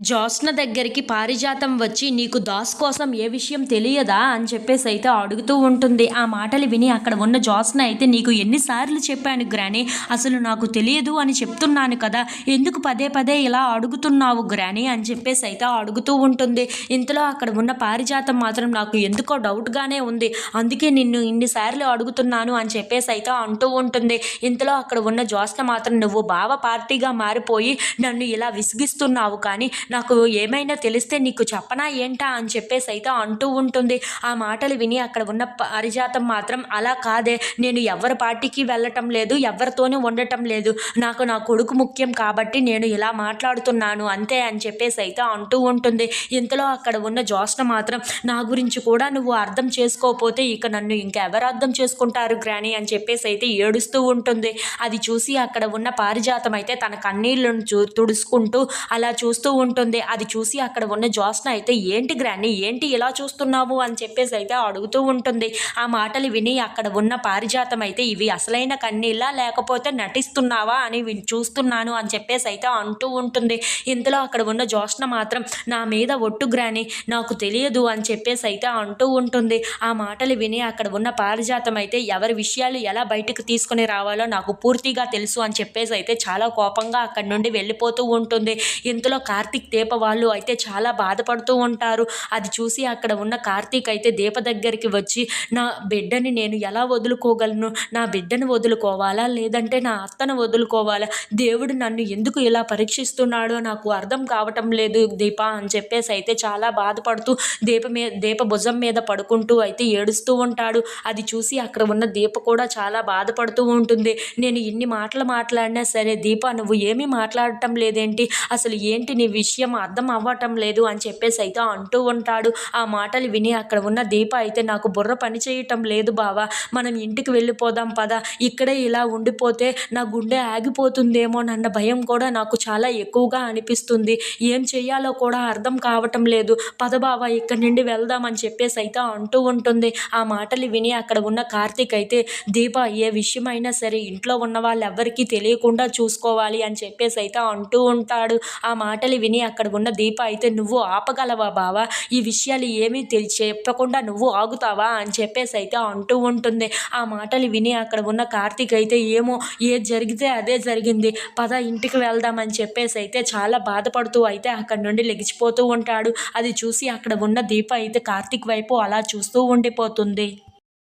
జోస్న దగ్గరికి పారిజాతం వచ్చి నీకు దాస్ కోసం ఏ విషయం తెలియదా? అని చెప్పేసి అయితే అడుగుతూ ఉంటుంది. ఆ మాటలు విని అక్కడ ఉన్న జోస్న అయితే నీకు ఎన్నిసార్లు చెప్పాను గ్రాని అసలు నాకు తెలియదు అని చెప్తున్నాను కదా ఎందుకు పదే పదే ఇలా అడుగుతున్నావు గ్రాని? అని చెప్పేసి అయితే అడుగుతూ ఉంటుంది. ఇంతలో అక్కడ ఉన్న పారిజాతం మాత్రం నాకు ఎందుకో డౌట్గానే ఉంది అందుకే నిన్ను ఇన్నిసార్లు అడుగుతున్నాను అని చెప్పేసి అయితే అంటూ ఉంటుంది. ఇంతలో అక్కడ ఉన్న జోస్న మాత్రం నువ్వు బావ పార్టీగా మారిపోయి నన్ను ఇలా విసిగిస్తున్నావు కానీ నాకు ఏమైనా తెలిస్తే నీకు చెప్పనా ఏంటా అని చెప్పేసి అయితే అంటూ ఉంటుంది. ఆ మాటలు విని అక్కడ ఉన్న పారిజాతం మాత్రం అలా కాదే. నేను ఎవరి పార్టీకి వెళ్ళటం లేదు ఎవరితోనూ ఉండటం లేదు. నాకు నా కొడుకు ముఖ్యం కాబట్టి నేను ఇలా మాట్లాడుతున్నాను అంతే అని చెప్పేసి అయితే అంటూ ఉంటుంది. ఇంతలో అక్కడ ఉన్న జోష్న మాత్రం నా గురించి కూడా నువ్వు అర్థం చేసుకోకపోతే ఇక నన్ను ఇంకెవరు అర్థం చేసుకుంటారు గ్రాని? అని చెప్పేసి అయితే ఏడుస్తూ ఉంటుంది. అది చూసి అక్కడ ఉన్న పారిజాతం అయితే తన కన్నీళ్ళను చూ తుడుచుకుంటూ అలా చూస్తూ ఉంటుంది ఉంటుంది అది చూసి అక్కడ ఉన్న జోస్న అయితే ఏంటి గ్రాని ఏంటి ఇలా చూస్తున్నావు? అని చెప్పేసి అయితే అడుగుతూ ఉంటుంది. ఆ మాటలు విని అక్కడ ఉన్న పారిజాతం అయితే ఇవి అసలైన కన్నీళ్ళ? లేకపోతే నటిస్తున్నావా? అని చూస్తున్నాను అని చెప్పేసి అయితే అంటూ ఉంటుంది. ఇంతలో అక్కడ ఉన్న జోష్న మాత్రం నా మీద ఒట్టు గ్రాని నాకు తెలియదు అని చెప్పేసి అయితే అంటూ ఉంటుంది. ఆ మాటలు విని అక్కడ ఉన్న పారిజాతం అయితే ఎవరి విషయాలు ఎలా బయటకు తీసుకుని రావాలో నాకు పూర్తిగా తెలుసు అని చెప్పేసి అయితే చాలా కోపంగా అక్కడి నుండి వెళ్ళిపోతూ ఉంటుంది. ఇంతలో కార్తిక్ దీప వాళ్ళు అయితే చాలా బాధపడుతూ ఉంటారు. అది చూసి అక్కడ ఉన్న కార్తీక్ అయితే దీప దగ్గరికి వచ్చి నా బిడ్డని నేను ఎలా వదులుకోగలను? నా బిడ్డను వదులుకోవాలా? లేదంటే నా అత్తను వదులుకోవాలా? దేవుడు నన్ను ఎందుకు ఇలా పరీక్షిస్తున్నాడో నాకు అర్థం కావటం లేదు దీప అని చెప్పేసి అయితే చాలా బాధపడుతూ దీప మీద దీప భుజం మీద పడుకుంటూ అయితే ఏడుస్తూ ఉంటాడు. అది చూసి అక్కడ ఉన్న దీప కూడా చాలా బాధపడుతూ ఉంటుంది. నేను ఇన్ని మాటలు మాట్లాడినా సరే దీప నువ్వు ఏమీ మాట్లాడటం లేదేంటి? అసలు ఏంటి నీ విషయం? విషయం అర్థం అవ్వటం లేదు అని చెప్పేసి అయితే అంటూ ఉంటాడు. ఆ మాటలు విని అక్కడ ఉన్న దీప అయితే నాకు బుర్ర పని చేయటం లేదు బావా. మనం ఇంటికి వెళ్ళిపోదాం పద. ఇక్కడే ఇలా ఉండిపోతే నా గుండె ఆగిపోతుందేమో నన్న భయం కూడా నాకు చాలా ఎక్కువగా అనిపిస్తుంది. ఏం చేయాలో కూడా అర్థం కావటం లేదు. పద బావా ఇక్కడి నుండి వెళ్దామని చెప్పేసి అయితే అంటూ ఉంటుంది. ఆ మాటలు విని అక్కడ ఉన్న కార్తీక్ అయితే దీప ఏ విషయమైనా సరే ఇంట్లో ఉన్న వాళ్ళు ఎవరికీ తెలియకుండా చూసుకోవాలి అని చెప్పేసి అయితే అంటూ ఉంటాడు. ఆ మాటలు విని అక్కడ ఉన్న దీప అయితే నువ్వు ఆపగలవా బావా? ఈ విషయాలు ఏమీ తెలి చెప్పకుండా నువ్వు ఆగుతావా? అని చెప్పేసి అయితే అంటూ ఉంటుంది. ఆ మాటలు విని అక్కడ ఉన్న కార్తీక్ అయితే ఏమో ఏది జరిగితే అదే జరిగింది. పద ఇంటికి వెళ్దామని చెప్పేసి అయితే చాలా బాధపడుతూ అయితే అక్కడ నుండి లెగిచిపోతూ ఉంటాడు. అది చూసి అక్కడ ఉన్న దీప అయితే కార్తీక్ వైపు అలా చూస్తూ ఉండిపోతుంది.